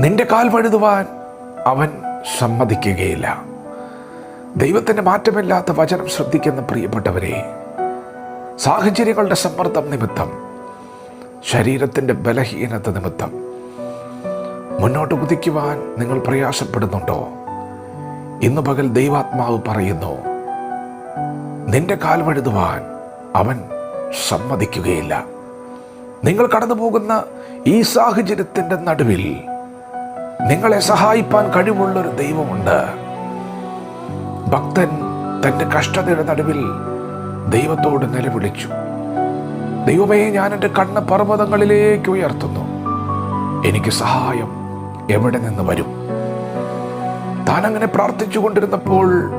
നിന്റെ കാൽ വഴുതുവാൻ അവൻ സമ്മതിക്കുകയില്ല. ദൈവത്തിന്റെ മാറ്റമില്ലാത്ത വചനം ശ്രദ്ധിക്കുന്ന പ്രിയപ്പെട്ടവരെ സാഹചര്യങ്ങളുടെ സമ്മർദ്ദം നിമിത്തം ശരീരത്തിന്റെ ബലഹീനത നിമിത്തം മുന്നോട്ട് കുതിക്കുവാൻ നിങ്ങൾ പ്രയാസപ്പെടുന്നുണ്ടോ? ഇന്ന് പകൽ ദൈവാത്മാവ് പറയുന്നു നിന്റെ കാൽ വഴുതുവാൻ അവൻ സമ്മതിക്കുകയില്ല. നിങ്ങൾ കടന്നു പോകുന്ന ഈ സാഹചര്യത്തിന്റെ നടുവിൽ നിങ്ങളെ സഹായിപ്പാൻ കഴിവുള്ളൊരു ദൈവമുണ്ട്. ഭക്തൻ തന്റെ കഷ്ടതയുടെ നടുവിൽ ദൈവത്തോട് നിലവിളിച്ചു. ദൈവമേ ഞാൻ എന്റെ കണ്ണ് പർവതങ്ങളിലേക്ക് ഉയർത്തുന്നു. എനിക്ക് സഹായം എവിടെ നിന്ന് വരും? താൻ അങ്ങനെ പ്രാർത്ഥിച്ചു കൊണ്ടിരുന്നപ്പോൾ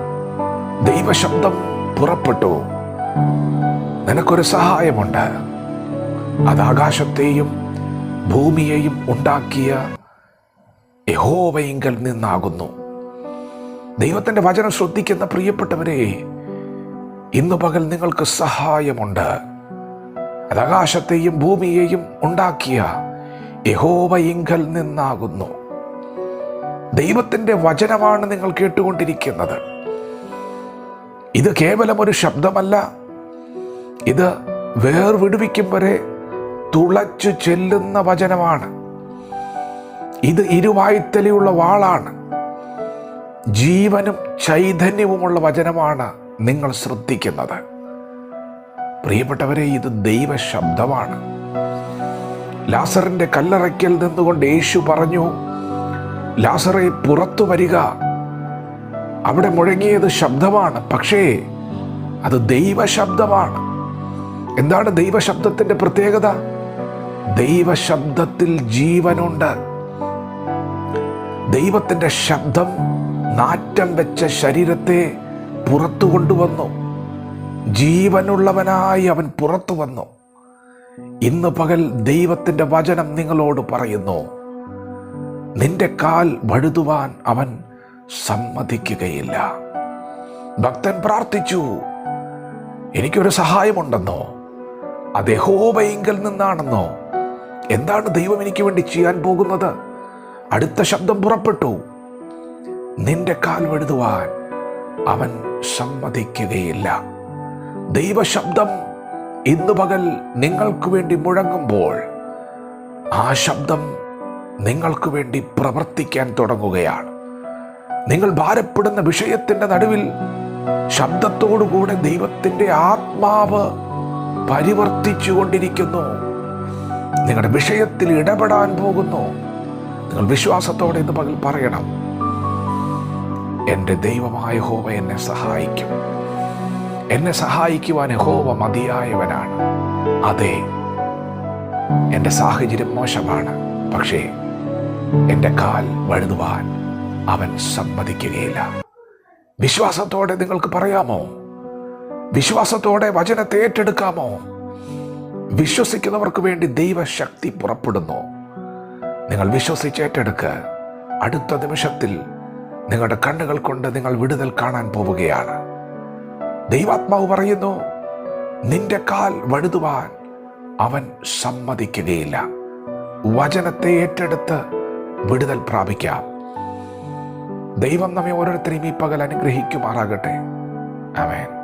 ദൈവശബ്ദം പുറപ്പെട്ടു. നിനക്കൊരു സഹായമുണ്ട്. അത് ആകാശത്തെയും ഭൂമിയെയും ഉണ്ടാക്കിയ യഹോവയിങ്കൽ നിന്നാകുന്നു. ദൈവത്തിന്റെ വചനം ശ്രദ്ധിക്കുന്ന പ്രിയപ്പെട്ടവരെ ഇന്നു പകൽ നിങ്ങൾക്ക് സഹായമുണ്ട്. അത് ഭൂമിയെയും ഉണ്ടാക്കിയ യഹോവയിങ്കൽ നിന്നാകുന്നു. ദൈവത്തിന്റെ വചനമാണ് നിങ്ങൾ കേട്ടുകൊണ്ടിരിക്കുന്നത്. ഇത് കേവലം ഒരു ശബ്ദമല്ല. ഇത് വേർവിടുവിക്കും വരെ തുളച്ചു ചെല്ലുന്ന വചനമാണ്. ഇത് ഇരുവായ്ത്തലയുള്ള വാളാണ്. ജീവനും ചൈതന്യവുമുള്ള വചനമാണ് നിങ്ങൾ ശ്രദ്ധിക്കുന്നത്. പ്രിയപ്പെട്ടവരെ ഇത് ദൈവശബ്ദമാണ്. ലാസറിന്റെ കല്ലറയ്ക്കൽ നിന്നുകൊണ്ട് യേശു പറഞ്ഞു ലാസറെ പുറത്തു വരിക. അവിടെ മുഴങ്ങിയത് ശബ്ദമാണ് പക്ഷേ അത് ദൈവശബ്ദമാണ്. എന്താണ് ദൈവശബ്ദത്തിന്റെ പ്രത്യേകത? ദൈവശബ്ദത്തിൽ ജീവനുണ്ട്. ദൈവത്തിന്റെ ശബ്ദം നാറ്റം വെച്ച ശരീരത്തെ പുറത്തു കൊണ്ടുവന്നു. ജീവനുള്ളവനായി അവൻ പുറത്തു വന്നു. ഇന്ന് പകൽ ദൈവത്തിന്റെ വചനം നിങ്ങളോട് പറയുന്നു നിന്റെ കാൽ വഴുതുവാൻ അവൻ സമ്മതിക്കുകയില്ല. ഭക്തൻ പ്രാർത്ഥിച്ചു എനിക്കൊരു സഹായമുണ്ടെന്നോ? അത് യഹോവയിങ്കൽ നിന്നാണെന്നോ? എന്താണ് ദൈവം എനിക്ക് വേണ്ടി ചെയ്യാൻ പോകുന്നത്? അടുത്ത ശബ്ദം പുറപ്പെട്ടു. നിന്റെ കാൽ വഴുതുവാൻ അവൻ സമ്മതിക്കുകയില്ല. ദൈവശബ്ദം ഇന്നു പകൽ നിങ്ങൾക്ക് വേണ്ടി മുഴങ്ങുമ്പോൾ ആ ശബ്ദം നിങ്ങൾക്ക് വേണ്ടി പ്രവർത്തിക്കാൻ തുടങ്ങുകയാണ്. നിങ്ങൾ ഭാരപ്പെടുന്ന വിഷയത്തിന്റെ നടുവിൽ ശബ്ദത്തോടുകൂടെ ദൈവത്തിന്റെ ആത്മാവ് പരിവർത്തിച്ചു കൊണ്ടിരിക്കുന്നു നിങ്ങളുടെ വിഷയത്തിൽ ഇടപെടാൻ പോകുന്നു. നിങ്ങൾ വിശ്വാസത്തോടെ ഇന്ന് പകൽ പറയണം. എന്റെ ദൈവമായ ഹോവ എന്നെ സഹായിക്കും. എന്നെ സഹായിക്കുവാൻ ഹോവ മതിയായവനാണ്. അതെ എന്റെ സാഹചര്യം മോശമാണ്. പക്ഷേ എന്റെ കാൽ വഴുതുവാൻ അവൻ സമ്മതിക്കുകയില്ല. വിശ്വാസത്തോടെ നിങ്ങൾക്ക് പറയാമോ? വിശ്വാസത്തോടെ വചനത്തെ ഏറ്റെടുക്കാമോ? വിശ്വസിക്കുന്നവർക്ക് വേണ്ടി ദൈവശക്തി പുറപ്പെടുന്നു? നിങ്ങൾ വിശ്വസിച്ച് ഏറ്റെടുക്കുക അടുത്ത നിമിഷത്തിൽ നിങ്ങളുടെ കണ്ണുകൾ കൊണ്ട് നിങ്ങൾ വിടുതൽ കാണാൻ പോവുകയാണ്. ദൈവാത്മാവ് പറയുന്നു നിന്റെ കാൽ വഴുതുവാൻ അവൻ സമ്മതിക്കുകയില്ല. വചനത്തെ ഏറ്റെടുത്ത് വിടുതൽ പ്രാപിക്കാം. ദൈവം നമ്മെ ഓരോരുത്തരെയും ഈ പകൽ അനുഗ്രഹിക്കുമാറാകട്ടെ. ആമേൻ.